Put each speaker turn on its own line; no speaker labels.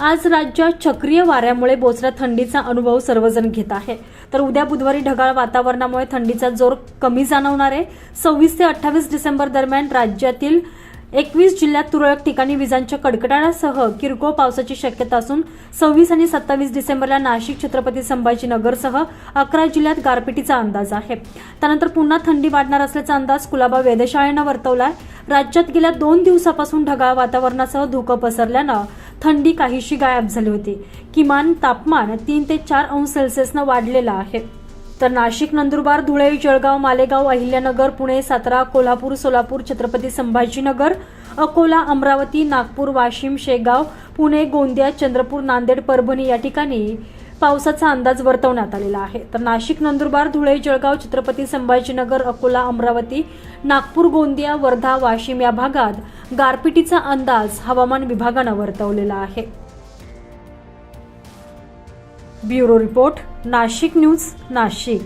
आज राज्यात चक्रीय वाऱ्यामुळे बोचऱ्या थंडीचा अनुभव सर्वजण घेत आहे. तर उद्या बुधवारी ढगाळ वातावरणामुळे थंडीचा जोर कमी जाणवणार आहे. सव्वीस ते अठ्ठावीस डिसेंबर दरम्यान राज्यातील एकवीस जिल्ह्यात तुरळक ठिकाणी विजांच्या कडकडाटासह किरकोळ पावसाची शक्यता असून सव्वीस आणि सत्तावीस डिसेंबरला नाशिक छत्रपती संभाजीनगरसह अकरा जिल्ह्यात गारपिटीचा अंदाज आहे. त्यानंतर पुन्हा थंडी वाढणार असल्याचा अंदाज कुलाबा वेधशाळेनं वर्तवला आहे राज्यात गेल्या दोन दिवसापासून ढगाळ वातावरणासह धुकं पसरल्यानं थंडी काहीशी गायब झाली होती. किमान तापमान तीन ते चार अंश सेल्सिअसनं वाढलेलं आहे. तर नाशिक नंदुरबार धुळे जळगाव मालेगाव अहिल्यानगर पुणे सातारा कोल्हापूर सोलापूर छत्रपती संभाजीनगर अकोला अमरावती नागपूर वाशिम शेगाव पुणे गोंदिया चंद्रपूर नांदेड परभणी या ठिकाणी पावसाचा अंदाज वर्तवण्यात आलेला आहे. तर नाशिक नंदुरबार धुळे जळगाव छत्रपती संभाजीनगर अकोला अमरावती नागपूर गोंदिया वर्धा वाशिम या भागात गारपिटीचा अंदाज हवामान विभागानं वर्तवलेला आहे. Bureau report Nashik news Nashik.